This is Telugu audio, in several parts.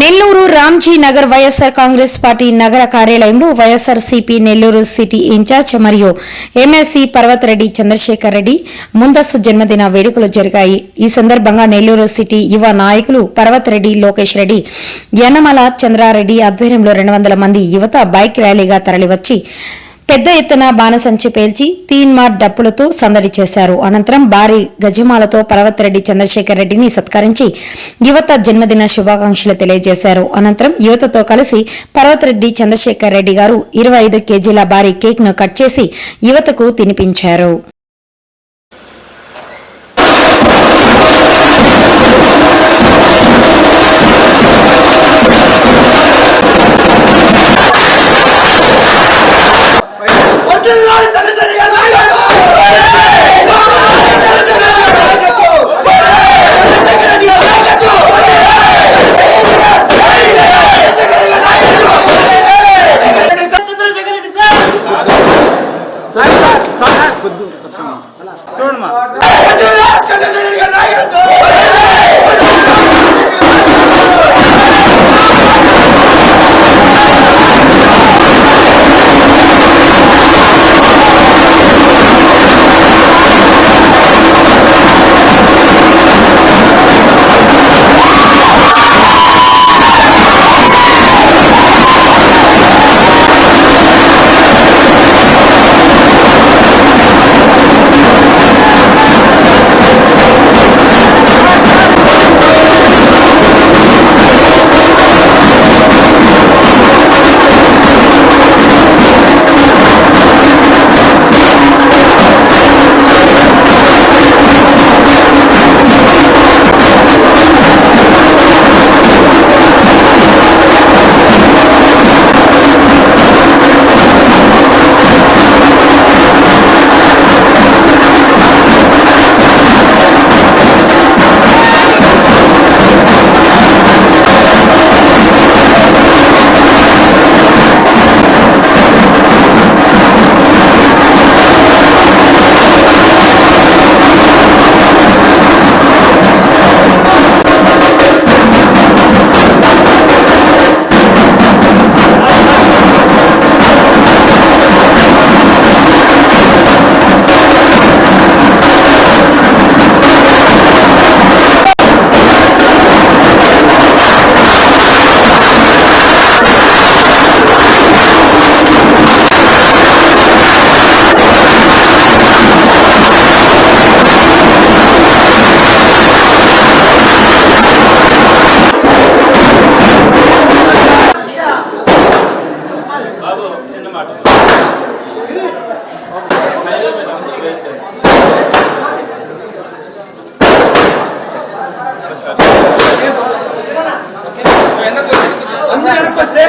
నెల్లూరు రామ్జీ నగర్ వైఎస్ఆర్ కాంగ్రెస్ పార్టీ నగర కార్యాలయంలో వైఎస్ఆర్ సిపి నెల్లూరు సిటీ ఇన్ఛార్జ్ మరియు ఎమ్మెల్సీ పర్వతరెడ్డి చంద్రశేఖర్ రెడ్డి ముందస్తు జన్మదిన వేడుకలు జరిగాయి. ఈ సందర్భంగా నెల్లూరు సిటీ యువ నాయకులు పర్వతరెడ్డి లోకేష్ రెడ్డి యనమల చంద్రారెడ్డి ఆధ్వర్యంలో రెండు వందల మంది యువత బైక్ ర్యాలీగా తరలివచ్చి పెద్ద ఎత్తున బాణసంచి పేల్చి తీన్మార్ డప్పులతో సందడి చేశారు. అనంతరం భారీ గజమాలతో పర్వతరెడ్డి చంద్రశేఖర్ రెడ్డిని సత్కరించి యువత జన్మదిన శుభాకాంక్షలు తెలియజేశారు. అనంతరం యువతతో కలిసి పర్వతరెడ్డి చంద్రశేఖర్ రెడ్డి గారు ఇరవై ఐదు కేజీల భారీ కేక్ను కట్ చేసి యువతకు తినిపించారు. వర్ధిల్లాలి అందరూ వెనక్కొస్తే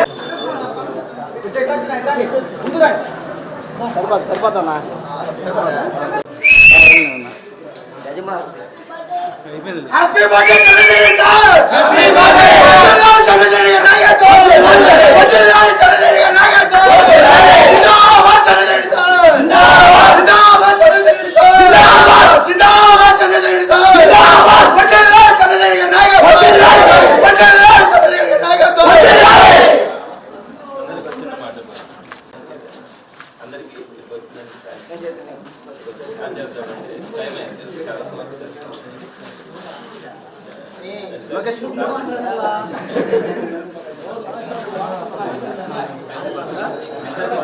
happy birthday Chandrasekhar sir happy birthday Chandrasekhar వచ్చిందండి